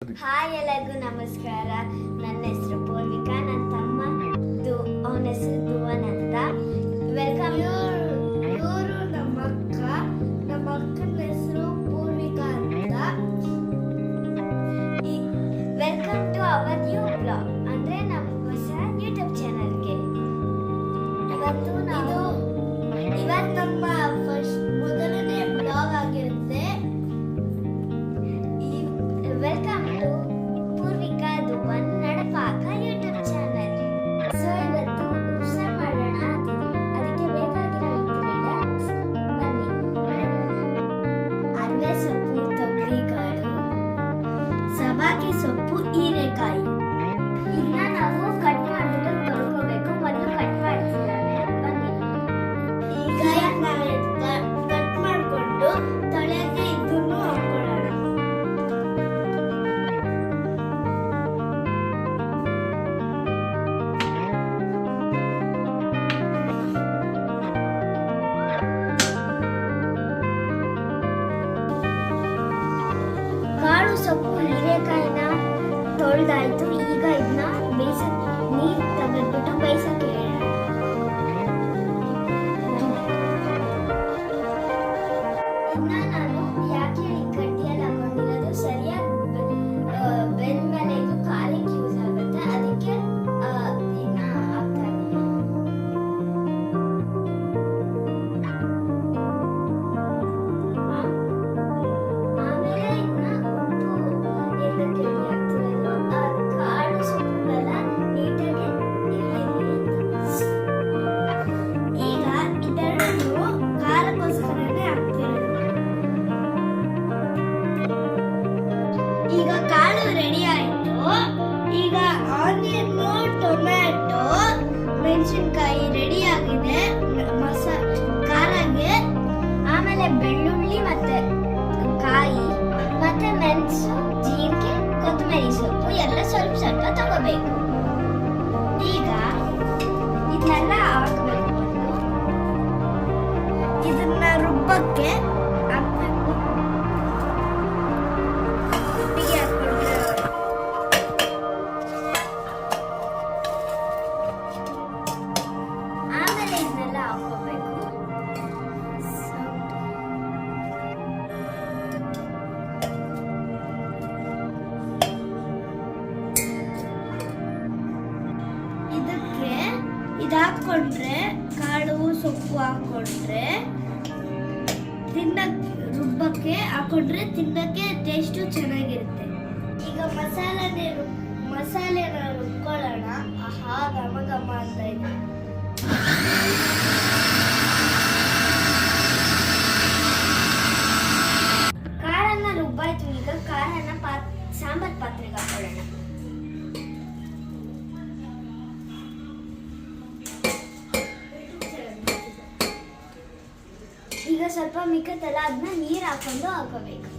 Hi ಎಲ್ಲರಿಗೂ ನಮಸ್ಕಾರ. ನನ್ನ ಹೆಸರು ಪೂರ್ವಿಕಾ ನನ್ನ ತಮ್ಮ ಅವನ ಹೆಸರು ಧುವನ್ ಕಾಳು ಸೊಪ್ಪು ಹೀರೆಕಾಯಿನ ತೊಳೆದಾಯ್ತು ಈಗ ಇದನ್ನ ಬೇಯಿಸ ನೀರು ತೆಗೆದ್ಬಿಟ್ಟು ಬೇಯಿಸಕ್ಕೆ ಇದನ್ನ ನಾನು ಯಾಕೆ ಈ ಆಮೇಲೆ ಬೆಳ್ಳುಳ್ಳಿ ಇದು ಕಾಳು, ಸೊಪ್ಪು ಹಾಕೊಂಡ್ರೆ ತಿನ್ನಕ್, ರುಬ್ಬಕ್ಕೆ ಹಾಕೊಂಡ್ರೆ ತಿನ್ನಕ್ಕೆ ಟೇಸ್ಟು ಚೆನ್ನಾಗಿರುತ್ತೆ. ಈಗ ಮಸಾಲೆ ಮಸಾಲೆನ ರುಬ್ಕೊಳ್ಳೋಣ. ಆಹಾ, ಘಮ ಘಮ ಅಂತ ಇದೆ. ಈಗ ಸ್ವಲ್ಪ ಮಿಕ್ಕತ್ತಲ್ಲ ಅದನ್ನ ನೀರು ಹಾಕೊಂಡು ಹಾಕೋಬೇಕು.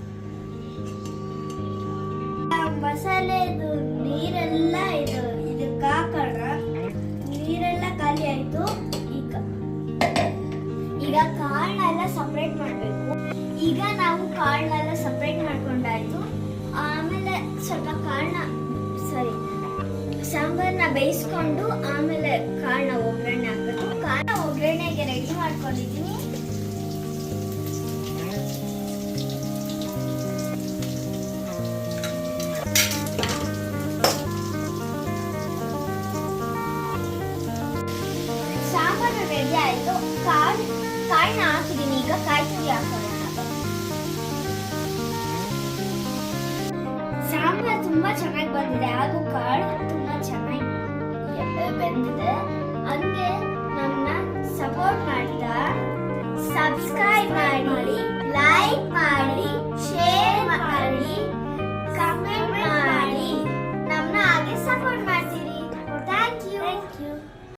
ಆ ಮಸಾಲೆದು ನೀರೆಲ್ಲ ಇದು, ಇದಕ್ಕೆ ಹಾಕೋಣ. ನೀರೆಲ್ಲ ಖಾಲಿ ಆಯ್ತು, ಈಗ. ಈಗ ಕಾಳನ್ನೆಲ್ಲ ಸಪ್ರೇಟ್ ಮಾಡಬೇಕು. ಈಗ ನಾವು ಕಾಳನ್ನೆಲ್ಲ ಸಪ್ರೇಟ್ ಮಾಡ್ಕೊಂಡಾಯ್ತು. ಆಮೇಲೆ ಸ್ವಲ್ಪ ಕಾಳನ್ನ ಸಾರಿ ಸಾಂಬಾರ್ನ ಬೇಯಿಸ್ಕೊಂಡು ಆಮೇಲೆ ಕಾಳನ್ನ ಒಗ್ಗರಣೆ ಹಾಕ್ಬೇಕು. ಕಾಳನ್ನ ಒಗ್ಗರಣೆಗೆ ರೆಡಿ ಮಾಡ್ಕೊಂಡಿದ್ದೀನಿ. ಸಾಂಬಾರು ರೆಡಿ ಆಯಿತು. ಕಾಳು, ಕಾಳನ್ನ ಹಾಕಿದ್ದೀನಿ. ಈಗ ಕಾಯಿ ತುರಿ ಹಾಕೋಣ. ಸಾಂಬಾರು ತುಂಬಾ ಚೆನ್ನಾಗಿ ಬಂದಿದೆ. ಹಾಗೂ ಕಾಳು ತುಂಬಾ ಚೆನ್ನಾಗಿ ಬೆಂದಿದೆ. ಹಂಗೆ ನನ್ನ ಸಪೋರ್ಟ್ ಮಾಡಿದ ಸಬ್ಸ್ಕ್ರೈಬ್ ಮಾಡಿ ಲೈಕ್ ಮಾಡಿ.